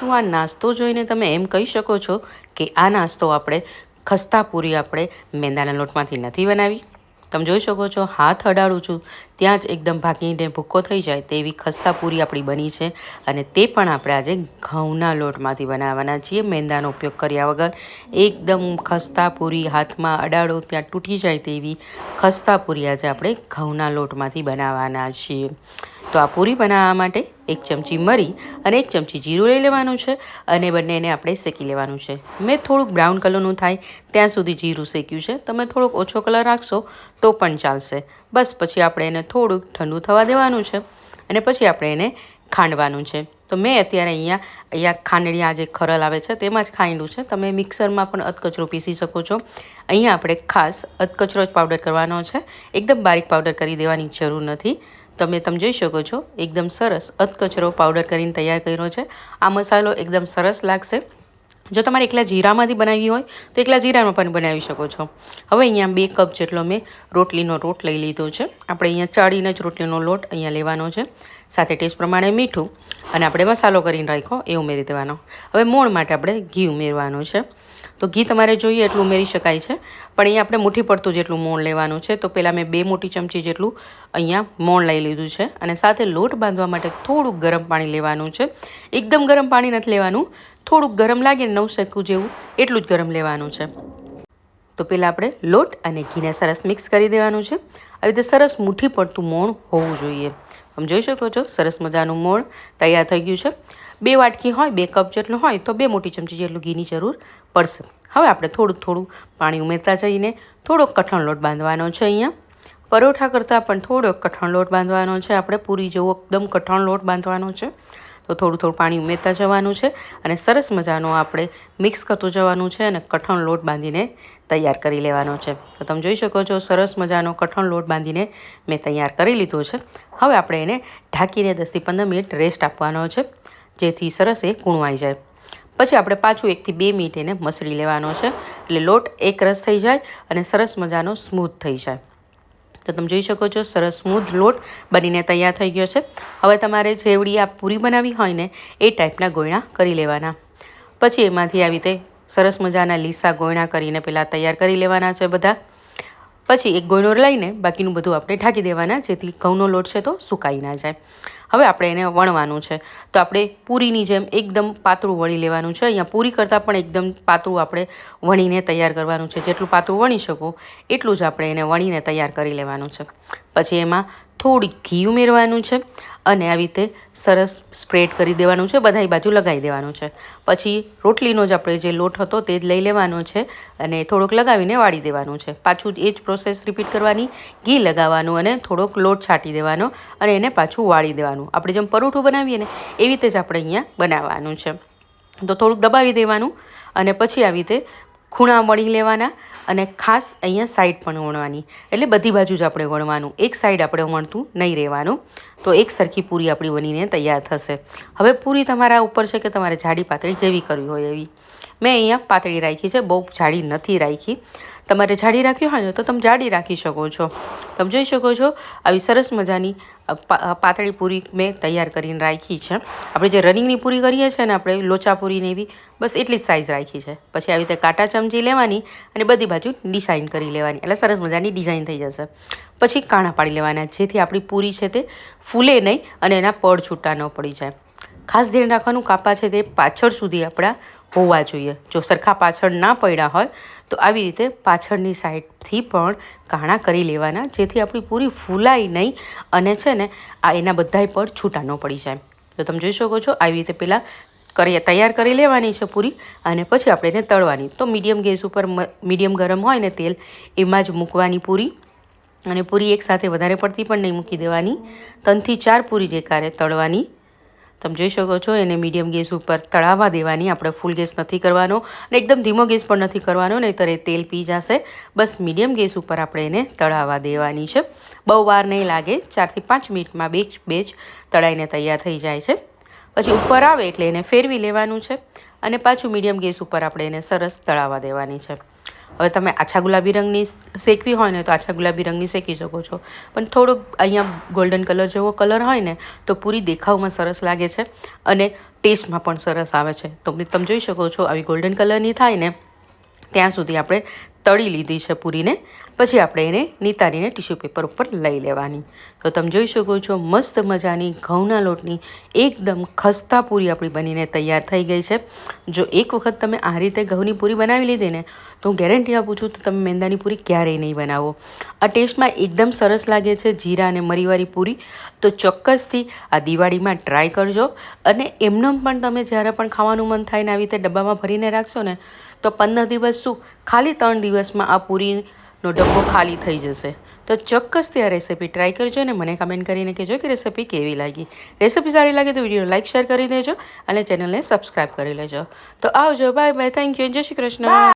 શું આ નાસ્તો જોઈને તમે એમ કહી શકો છો કે આ નાસ્તો આપણે ખસ્તા પૂરી આપણે મેંદાના લોટમાંથી નથી બનાવી. તમે જોઈ શકો છો, હાથ અડાડું છું. ત્યાં જ એકદમ ભાગીને ભૂક્કો થઈ જાય તેવી ખસ્તા પૂરી આપણી બની છે અને તે પણ આપણે આજે ઘઉંના લોટમાંથી બનાવવાના છીએ. મેંદાનો ઉપયોગ કર્યા વગર એકદમ ખસ્તા પૂરી હાથમાં અડાડો ત્યાં તૂટી જાય તેવી ખસ્તા પૂરી આજે આપણે ઘઉંના લોટમાંથી બનાવવાના છીએ. તો આ પૂરી બનાવવા માટે એક ચમચી મરી અને એક ચમચી જીરું લઈ લેવાનું છે અને બંનેને આપણે શેકી લેવાનું છે. મેં થોડુંક બ્રાઉન કલરનું થાય ત્યાં સુધી જીરું શેક્યું છે. તમે થોડોક ઓછો કલર રાખશો તો પણ ચાલશે. બસ પછી આપણે એને થોડુંક ઠંડુ થવા દેવાનું છે અને પછી આપણે એને ખાંડવાનું છે. તો મેં અત્યારે અહીંયા અહીંયા ખાંડણીયા જે ખરલ આવે છે તેમાં જ ખાંડ્યું છે. તમે મિક્સરમાં પણ અધકચરો પીસી શકો છો. અહીંયા આપણે ખાસ અધકચરો જ પાવડર કરવાનો છે. એકદમ બારીક પાવડર કરી દેવાની જરૂર નથી. તમે તમે જોઈ શકો છો, એકદમ સરસ અધકચરો પાવડર કરીને તૈયાર કર્યો છે. આ મસાલો એકદમ સરસ લાગશે. જો તમારે એકલા જીરામાંથી બનાવવી હોય, તો એકલા જીરામાં પણ બનાવી શકો છો. હવે અહીંયા બે કપ જેટલો મેં રોટલીનો રોટ લઈ લીધો છે. આપણે અહીંયા ચાળીને જ રોટલીનો લોટ અહીંયા લેવાનો છે. સાથે ટેસ્ટ પ્રમાણે મીઠું અને આપણે મસાલો કરીને રાખ્યો, એ ઉમેરી દેવાનો. હવે મોણ માટે આપણે ઘી ઉમેરવાનું છે. તો ઘી તમારે જોઈએ એટલું ઉમેરી શકાય છે. પણ અહીંયા આપણે મુઠ્ઠી પડતું જેટલું મોણ લેવાનું છે, તો પહેલાં મેં બે મોટી ચમચી જેટલું અહીંયા મોણ લઈ લીધું છે. અને સાથે લોટ બાંધવા માટે થોડુંક ગરમ પાણી લેવાનું છે. એકદમ ગરમ પાણી નથી લેવાનું. થોડુંક ગરમ લાગે ને શેકું જેવું એટલું જ ગરમ લેવાનું છે. તો પહેલાં આપણે લોટ અને ઘીને સરસ મિક્સ કરી દેવાનું છે. આવી રીતે સરસ મુઠ્ઠી પડતું મોણ હોવું જોઈએ. તમે જોઈ શકો છો, સરસ મજાનું મોણ તૈયાર થઈ ગયું છે. બે વાટકી હોય, બે કપ જેટલું હોય, તો બે મોટી ચમચી જેટલું ઘીની જરૂર પડશે. હવે આપણે થોડું થોડું પાણી ઉમેરતા જઈને થોડોક કઠણ લોટ બાંધવાનો છે અહીંયા. પરોઠા કરતાં પણ થોડોક કઠણ લોટ બાંધવાનો છે. આપણે પૂરી જેવો એકદમ કઠણ લોટ બાંધવાનો છે. તો થોડું થોડું પાણી ઉમેરતા જવાનું છે અને સરસ મજાનો આપણે મિક્સ કરતું જવાનું છે અને કઠણ લોટ બાંધીને તૈયાર કરી લેવાનો છે. તો તમે જોઈ શકો છો સરસ મજાનો કઠણ લોટ બાંધીને મેં તૈયાર કરી લીધો છે. હવે આપણે એને ઢાંકીને દસથી પંદર મિનિટ રેસ્ટ આપવાનો છે, જેથી સરસ એ કૂણવાઈ જાય. પછી આપણે પાછું એકથી બે મિનિટ એને મસળી લેવાનો છે, એટલે લોટ એકરસ થઈ જાય અને સરસ મજાનો સ્મૂથ થઈ જાય. તો તમે જોઈ શકો છો, સરસ સ્મૂધ લોટ બનીને તૈયાર થઈ ગયો છે. હવે તમારે જેવડી આ પૂરી બનાવી હોય ને, એ ટાઈપના ગોયણા કરી લેવાના. પછી એમાંથી આવી રીતે સરસ મજાના લીસા ગોયણા કરીને પહેલાં તૈયાર કરી લેવાના છે બધા. પછી એક ગોયણો લઈને બાકીનું બધું આપણે ઢાંકી દેવાના, જેથી ઘઉંનો લોટ છે તો સુકાઈ ના જાય. હવે આપણે એને વણવાનું છે. તો આપણે પૂરીની જેમ એકદમ પાતળું વણી લેવાનું છે. અહીંયા પૂરી કરતાં પણ એકદમ પાતળું આપણે વણીને તૈયાર કરવાનું છે. જેટલું પાતળું વણી શકો, એટલું જ આપણે એને વણીને તૈયાર કરી લેવાનું છે. પછી એમાં થોડીક ઘી ઉમેરવાનું છે અને આવી રીતે સરસ સ્પ્રેડ કરી દેવાનું છે બધા બાજુ લગાવી દેવાનું છે. પછી રોટલીનો જ આપણે જે લોટ હતો તે જ લઈ લેવાનો છે અને થોડોક લગાવીને વાળી દેવાનું છે. પાછું એ જ પ્રોસેસ રિપીટ કરવાની, ઘી લગાવવાનું અને થોડોક લોટ છાંટી દેવાનો અને એને પાછું વાળી દેવાનું. આપણે જેમ પરોઠું બનાવીએ ને, એવી રીતે જ આપણે અહીંયા બનાવવાનું છે. તો થોડુંક દબાવી દેવાનું અને પછી આવી રીતે ખૂણા વણી લેવાના અને ખાસ અહીંયા સાઈડ પણ વણવાની. એટલે બધી બાજુ જ આપણે વણવાનું. એક સાઈડ આપણે વણતું નહીં રહેવાનું. તો એક સરખી પૂરી આપણી બનીને તૈયાર થશે. હવે પૂરી તમારા ઉપર છે કે તમારે જાડી પાતળી જેવી કરવી હોય એવી. મેં અહીંયા પાતળી રાખી છે, બહુ જાડી નથી રાખી. તમારે જાડી રાખવી હોય ને તો તમે જાડી રાખી શકો છો. તમે જોઈ શકો છો, આવી સરસ મજાની પાતળી પૂરી મેં તૈયાર કરીને રાખી છે. આપણે જે રનિંગની પૂરી કરીએ છીએ ને, આપણે લોચા પૂરીને એવી, બસ એટલી જ સાઇઝ રાખી છે. પછી આવી રીતે કાંટા ચમચી લેવાની અને બધી બાજુ ડિઝાઇન કરી લેવાની. એટલે સરસ મજાની ડિઝાઇન થઈ જશે. પછી કાણા પાડી લેવાના, જેથી આપણી પૂરી છે તે ફૂલે નહીં અને એના પડ છૂટા ન પડી જાય. ખાસ ધ્યાન રાખવાનું, કાપા છે તે પાછળ સુધી આપણા હોવા જોઈએ. જો સરખા પાછળ ના પડ્યા હોય, તો આવી રીતે પાછળની સાઈડથી પણ કાણા કરી લેવાના, જેથી આપણી પૂરી ફૂલાય નહીં અને છે ને આ એના બધાય પર છૂટા ન પડી જાય. તો તમે જોઈ શકો છો, આવી રીતે પહેલાં કરી, તૈયાર કરી લેવાની છે પૂરી અને પછી આપણે એને તળવાની. તો મીડિયમ ગેસ ઉપર મીડિયમ ગરમ હોય ને તેલ, એમાં જ મૂકવાની પૂરી અને પૂરી એકસાથે વધારે પડતી પણ નહીં મૂકી દેવાની. ત્રણથી ચાર પૂરી જે કારે તળવાની તમે જોઈ શકો છો, એને મીડિયમ ગેસ ઉપર તળાવવા દેવાની. આપણે ફૂલ ગેસ નથી કરવાનો અને એકદમ ધીમો ગેસ પણ નથી કરવાનો, નહીંતર એ તેલ પી જશે. બસ મીડિયમ ગેસ ઉપર આપણે એને તળાવવા દેવાની છે. બહુ વાર નહીં લાગે, ચારથી પાંચ મિનિટમાં બે બેચ તળાઈને તૈયાર થઈ જાય છે. પછી ઉપર આવે એટલે એને ફેરવી લેવાનું છે અને પાછું મીડિયમ ગેસ ઉપર આપણે એને સરસ તળાવવા દેવાની છે. હવે તમે આછા ગુલાબી રંગની શેકવી હોય ને તો આછા ગુલાબી રંગની શેકી શકો છો. પણ થોડોક અહીંયા ગોલ્ડન કલર જેવો કલર હોય ને તો પૂરી દેખાવમાં સરસ લાગે છે અને ટેસ્ટમાં પણ સરસ આવે છે. તો તમે જોઈ શકો છો આવી ગોલ્ડન કલરની થાય ને, ત્યાં સુધી આપણે તળી લીધી છે પૂરીને. પછી આપણે એને નિતારીને ટીશ્યુ પેપર ઉપર લઈ લેવાની. તો તમે જોઈ શકો છો, મસ્ત મજાની ઘઉંના લોટની એકદમ ખસ્તા પૂરી આપણી બનીને તૈયાર થઈ ગઈ છે. જો એક વખત તમે આ રીતે ઘઉંની પૂરી બનાવી લીધી ને, તો હું ગેરંટી આપું છું તો તમે મેંદાની પૂરી ક્યારેય નહીં બનાવો. આ ટેસ્ટમાં એકદમ સરસ લાગે છે જીરા અને મરીવાળી પૂરી. તો ચોક્કસથી આ દિવાળીમાં ટ્રાય કરજો. અને એમનેમ પણ તમે જ્યારે પણ ખાવાનું મન થાય ને આવી રીતે ડબ્બામાં ભરીને રાખશો ને, તો પંદર દિવસ શું? ખાલી ત્રણ દિવસમાં આ પૂરીનો ડબ્બો ખાલી થઈ જશે. તો ચોક્કસથી આ રેસીપી ટ્રાય કરજો અને મને કમેન્ટ કરીને કહેજો કે રેસીપી કેવી લાગી. રેસીપી સારી લાગે તો વીડિયો લાઇક શેર કરી દેજો અને ચેનલને સબસ્ક્રાઈબ કરી લેજો. તો આવજો બાય બાય થેન્ક યુ જય શ્રી કૃષ્ણ.